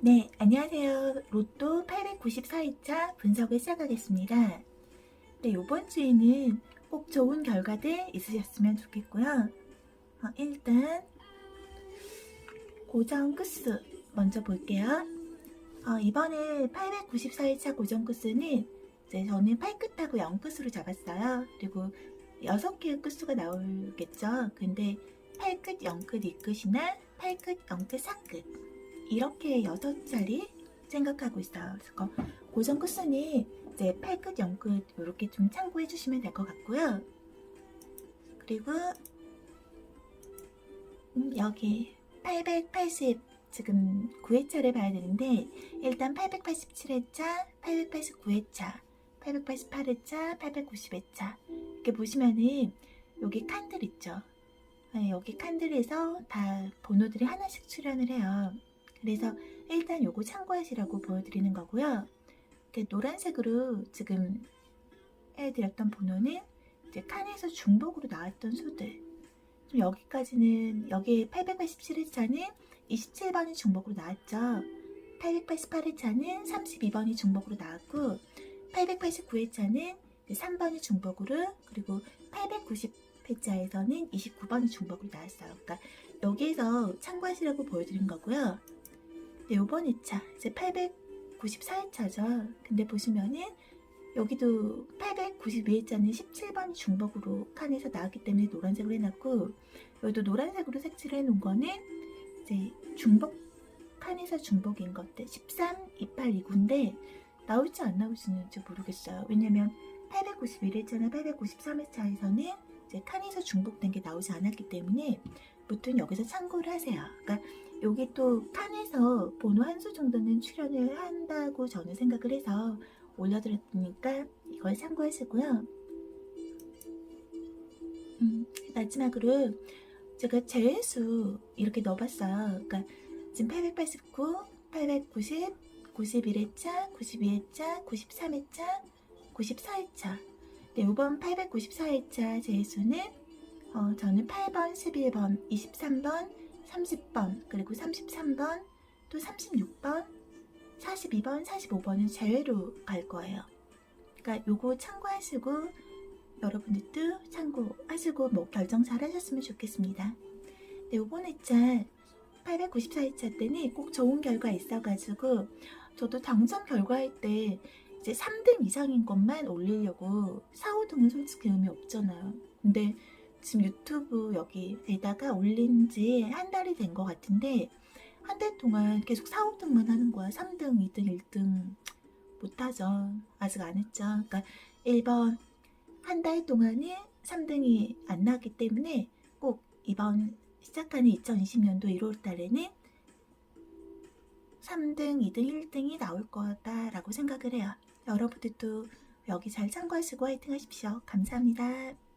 네, 안녕하세요. 로또 894일차 분석을 시작하겠습니다. 네, 이번 주에는 꼭 좋은 결과들 있으셨으면 좋겠고요. 어, 일단 고정 끝수 먼저 볼게요. 어, 이번에 894일차 고정 끝수는 이제 저는 8끝하고 0끝으로 잡았어요. 그리고 6개의 끝수가 나오겠죠. 근데 8끝, 0끝, 2끝이나 8끝, 0끝, 4끝 이렇게 6자리 생각하고 있어요. 그래서 고정 끝수는 이제 8끝, 0끝 이렇게 좀 참고해 주시면 될 것 같고요. 그리고 음, 여기 880 지금 9회차를 봐야 되는데 일단 887회차, 889회차, 888회차, 890회차 이렇게 보시면은 여기 칸들 있죠. 네, 여기 칸들에서 다 번호들이 하나씩 출연을 해요. 그래서 일단 요거 참고하시라고 보여드리는 거고요. 노란색으로 지금 해드렸던 번호는 이제 칸에서 중복으로 나왔던 수들. 좀 여기까지는 여기 887회차는 27번이 중복으로 나왔죠. 888회차는 32번이 중복으로 나왔고 889회차는 3번이 중복으로 그리고 890회차에서는 29번이 중복으로 나왔어요. 그러니까 여기에서 참고하시라고 보여드린 거고요. 네, 요번 2차 이제 894회차죠. 근데 보시면은 여기도 892회차는 17번 중복으로 칸에서 나왔기 때문에 노란색으로 해놨고 여기도 노란색으로 색칠을 해놓은 거는 이제 중복 칸에서 중복인 것들 13, 28, 29인데 나올지 안 나올지는 모르겠어요. 왜냐면 891회차나 893회차에서는 이제 칸에서 중복된 게 나오지 않았기 때문에 무튼 여기서 참고를 하세요. 그러니까 여기 또 칸에서 번호 한 수 정도는 출연을 한다고 저는 생각을 해서 올려드렸으니까 이걸 참고하시고요. 음, 마지막으로 제가 제외수 이렇게 넣어봤어요. 그러니까 지금 889, 890, 91회차, 92회차, 93회차, 94회차. 네, 이번 894회차 제수는 어, 저는 8번, 11번, 23번, 30번, 그리고 33번, 또 36번, 42번, 45번은 제외로 갈 거예요. 그러니까 요거 참고하시고 여러분들도 참고하시고 뭐 결정 잘 하셨으면 좋겠습니다. 네, 요번 회차 894회차 때는 꼭 좋은 결과 있어가지고 저도 당첨 결과할 때 이제 3등 이상인 것만 올리려고 4, 5등은 솔직히 의미 없잖아요. 근데 지금 유튜브 여기에다가 올린 지 한 달이 된 것 같은데 한 달 동안 계속 4, 5등만 하는 거야. 3등, 2등, 1등 못하죠. 아직 안 했죠. 그러니까 1번 한 달 동안은 3등이 안 나왔기 때문에 꼭 이번 시작하는 2020년도 1월 달에는 3등, 2등, 1등이 나올 거다라고 생각을 해요. 여러분들도 여기 잘 참고하시고 화이팅 하십시오. 감사합니다.